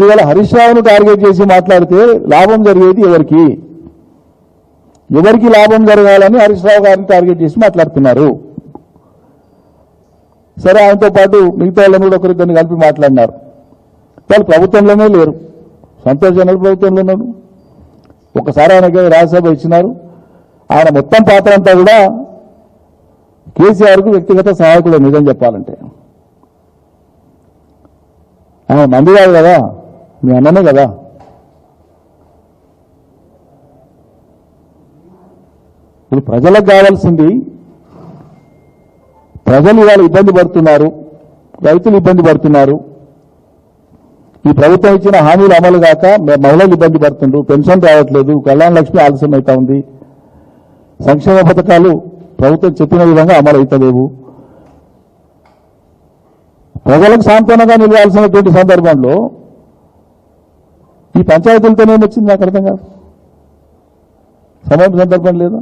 మరి ఇవాళ హరీష్ రావును టార్గెట్ చేసి మాట్లాడితే లాభం జరిగేది ఎవరికి? ఎవరికి లాభం జరగాలని హరీష్ రావు గారిని టార్గెట్ చేసి మాట్లాడుతున్నారు. సరే ఆయనతో పాటు మిగతా వాళ్ళని కూడా ఒకరిద్దరిని కలిపి మాట్లాడినారు. వాళ్ళు ప్రభుత్వంలోనే లేరు. సంతోష్ జనరల్ ప్రభుత్వంలో ఉన్నారు. ఒకసారి ఆయనకి రాజ్యసభ ఇచ్చినారు. ఆయన మొత్తం పాత్ర అంతా కూడా కేసీఆర్కు వ్యక్తిగత సహాయకుడు నిజం చెప్పాలంటే. ఆయన మంది కాదు కదా. మీ అన్ననే కదా? ఇప్పుడు ప్రజలకు కావాల్సింది ప్రజలు ఇవాళ ఇబ్బంది పడుతున్నారు రైతులు ఇబ్బంది పడుతున్నారు. ఈ ప్రభుత్వం ఇచ్చిన హామీలు అమలు కాక మహిళలు ఇబ్బంది పడుతుండ్రు పెన్షన్ రావట్లేదు కళ్యాణ లక్ష్మి ఆలస్యం అవుతా ఉంది. సంక్షేమ పథకాలు ప్రభుత్వం చెప్పిన విధంగా అమలు అవుతలేవు ప్రజలకు సాంత్వనగా నిలవాల్సినటువంటి సందర్భంలో ఈ పంచాయతీలతోనే వచ్చింది నాకు అర్థం కాదు. సమయం సందర్భం లేదా.